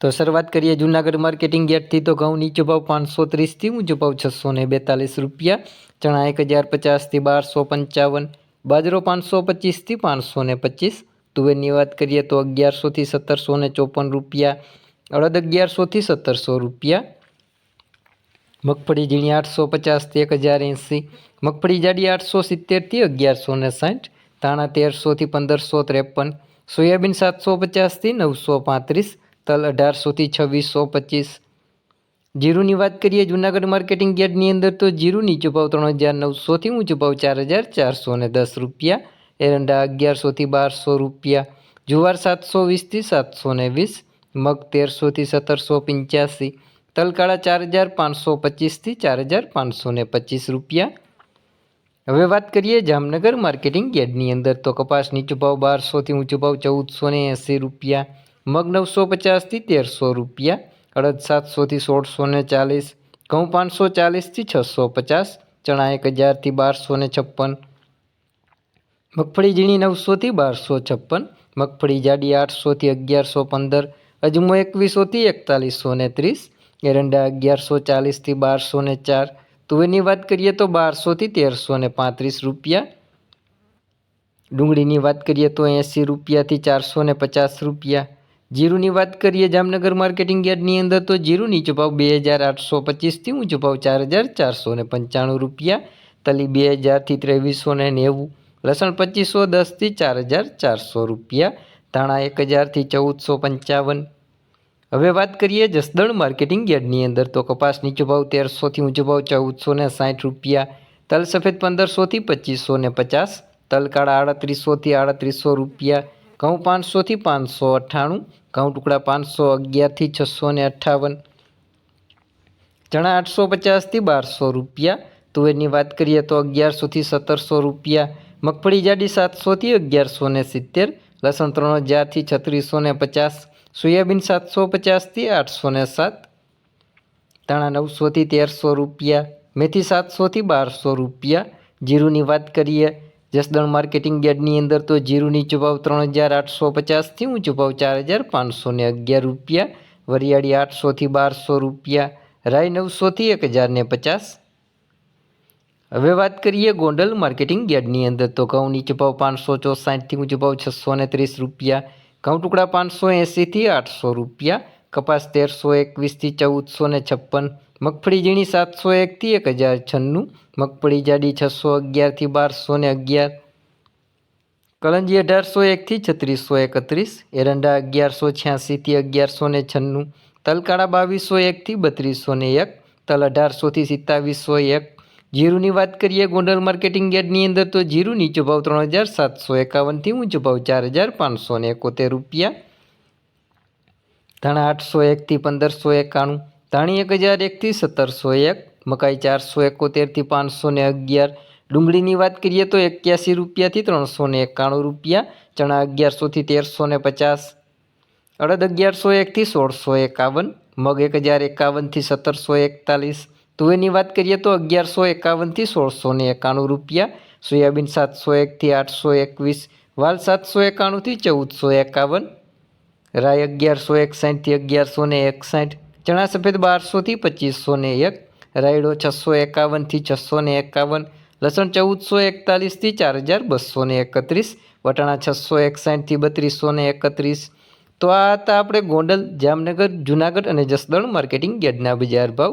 તો શરૂઆત કરીએ જૂનાગઢ માર્કેટિંગ યાર્ડથી. તો ઘઉં નીચો ભાવ પાંચસો ત્રીસથી ઊંચો ભાવ છસો ને બેતાલીસ રૂપિયા. ચણા એક હજાર પચાસથી બારસો પંચાવન. બાજરો પાંચસો પચીસથી પાંચસો ને પચીસ. તુવેરની વાત કરીએ તો અગિયારસોથી સત્તરસો ને ચોપન રૂપિયા. અડદ અગિયારસોથી સત્તરસો રૂપિયા. મગફળી ઝીણી આઠસો પચાસથી એક હજાર એંસી. મગફળી જાડી આઠસો સિત્તેરથી અગિયારસો ને સાઠ. ધાણા તેરસોથી પંદરસો ત્રેપન. સોયાબીન સાતસો પચાસથી નવસો પાંત્રીસ. તલ અઢારસોથી છવ્વીસો પચીસ. જીરુની વાત કરીએ જૂનાગઢ માર્કેટિંગ યાર્ડની અંદર, તો જીરું નીચો ભાવ ત્રણ હજાર નવસોથી ઊંચો ભાવ ચાર હજાર ચારસો ને દસ રૂપિયા. એરંડા અગિયારસોથી બારસો રૂપિયા. જુવાર સાતસો વીસથી સાતસો ને વીસ. મગ તેરસોથી સત્તરસો પંચ્યાસી. તલકાળા ચાર હજાર પાંચસો પચીસથી ચાર હજાર પાંચસો ને પચીસ રૂપિયા. હવે વાત કરીએ જામનગર માર્કેટિંગ યાર્ડની અંદર, તો કપાસ નીચો બારસોથી ઊંચો ભાવ ચૌદસો ને એંસી રૂપિયા. મગ નવસો પચાસથી તેરસો રૂપિયા, અડદ સાતસોથી સોળસો ને ચાલીસ, ઘઉં પાંચસો ચાલીસથી છસો પચાસ, ચણા એક હજારથી બારસો ને છપ્પન, મગફળી ઝીણી નવસોથી બારસો છપ્પન, મગફળી જાડી આઠસોથી અગિયારસો પંદર, અજમો એકવીસોથી એકતાલીસો ને ત્રીસ, એરંડા અગિયારસો ચાલીસથી બારસો ને ચાર, તુવેરની વાત કરીએ તો બારસોથી તેરસો ને પાંત્રીસ રૂપિયા, ડુંગળીની વાત કરીએ તો એંસી રૂપિયાથી ચારસો ને પચાસ રૂપિયા જીરુની વાત કરીએ જામનગર માર્કેટિંગ યાર્ડની અંદર, તો જીરું નીચો ભાવ બે હજાર આઠસો પચીસથી ઊંચો ભાવ ચાર હજાર ચારસો ને પંચાણું રૂપિયા, તલી બે હજારથી ત્રેવીસો ને નેવું, લસણ પચીસો દસથી ચાર હજાર ચારસો રૂપિયા, ધાણા એક હજારથી ચૌદસો પંચાવન. હવે વાત કરીએ જસદણ માર્કેટિંગ યાર્ડની અંદર, તો કપાસ નીચો ભાવ તેરસોથી ઊંચો ભાવ ચૌદસો ને સાઠ રૂપિયા, તલ સફેદ પંદરસોથી પચીસો ને પચાસ, તલ કાળા આડત્રીસોથી આડત્રીસો રૂપિયા ઘઉં પાંચસોથી પાંચસો અઠ્ઠાણું, ઘઉં ટુકડા પાંચસો અગિયારથી છસો ને અઠ્ઠાવન, ચણા આઠસો પચાસથી બારસો રૂપિયા, તુવેરની વાત કરીએ તો અગિયારસોથી સત્તરસો રૂપિયા, મગફળી જાડી સાતસોથી અગિયારસો ને સિત્તેર, લસણ ત્રણ હજારથી છત્રીસો ને પચાસ, સોયાબીન સાતસો પચાસથી આઠસો ને સાત, ધાણા નવસોથી તેરસો રૂપિયા, મેથી સાતસોથી બારસો રૂપિયા, જીરુની વાત કરીએ જસદણ માર્કેટિંગ યાર્ડની અંદર તો જીરુની નીચો ત્રણ હજાર આઠસો પચાસથી ઊંચો ચાર હજાર પાંચસો ને અગિયાર રૂપિયા, વરિયાળી આઠસોથી બારસો રૂપિયા, રાઈ નવસોથી એક હજારને પચાસ. હવે વાત કરીએ ગોંડલ માર્કેટિંગ યાર્ડની અંદર તો ઘઉં નીચો પાંચસો ચોસાઠથી ઊંચો ભાવ છસો ને ત્રીસ રૂપિયા, ઘઉં ટુકડા પાંચસો એંસીથી આઠસો રૂપિયા કપાસ તેરસો એકવીસથી ચૌદસો ને છપ્પન, મગફળી ઝીણી સાતસો એકથી એક હજાર છન્નું, મગફળી જાડી છસો અગિયારથી બારસો ને અગિયાર, કલંજી અઢારસો એકથી છત્રીસો એકત્રીસ, એરંડા અગિયારસો છ્યાસીથી અગિયારસો ને છન્નું, તલકાળા બાવીસો એકથી બત્રીસો ને એક, તલ અઢારસોથી સિત્તાવીસો એક. જીરુની વાત કરીએ ગોંડલ માર્કેટિંગ યાર્ડની અંદર તો જીરુ નીચો ભાવ ત્રણ હજાર સાતસો એકાવનથી ઊંચો ભાવ ચાર હજાર પાંચસો એકોતેર રૂપિયા ધાણા આઠસો એકથી પંદરસો એકાણું, ધાણી એક હજાર એકથી સત્તરસો એક, મકાઈ ચારસો એકોતેરથી પાંચસો ને અગિયાર, ડુંગળીની વાત કરીએ તો એક્યાસી રૂપિયાથી ત્રણસો ને એકાણું રૂપિયા, ચણા અગિયારસોથી તેરસો ને પચાસ, અડદ અગિયારસો એકથી સોળસો એકાવન, મગ એક હજાર એકાવનથી સત્તરસો એકતાલીસ, તુવેરની વાત કરીએ તો અગિયારસો એકાવનથી સોળસો ને એકાણું રૂપિયા, સોયાબીન સાતસો એકથી આઠસો એકવીસ, વાલ સાતસો એકાણુંથી ચૌદસો એકાવન રાય અગિયારસો એકસાઠથી અગિયારસો ને એકસાઠ ચણા સફેદ બારસોથી પચીસો ને એક, રાયડો છસો એકાવનથી છસો ને એકાવન, લસણ ચૌદસો એકતાલીસથી ચાર હજાર બસો ને એકત્રીસ, વટાણા છસો એકસાઠથી બત્રીસો ને એકત્રીસ. તો આ હતા આપણે ગોંડલ, જામનગર, જુનાગઢ અને જસદણ માર્કેટિંગ ગેડના બજાર ભાવ.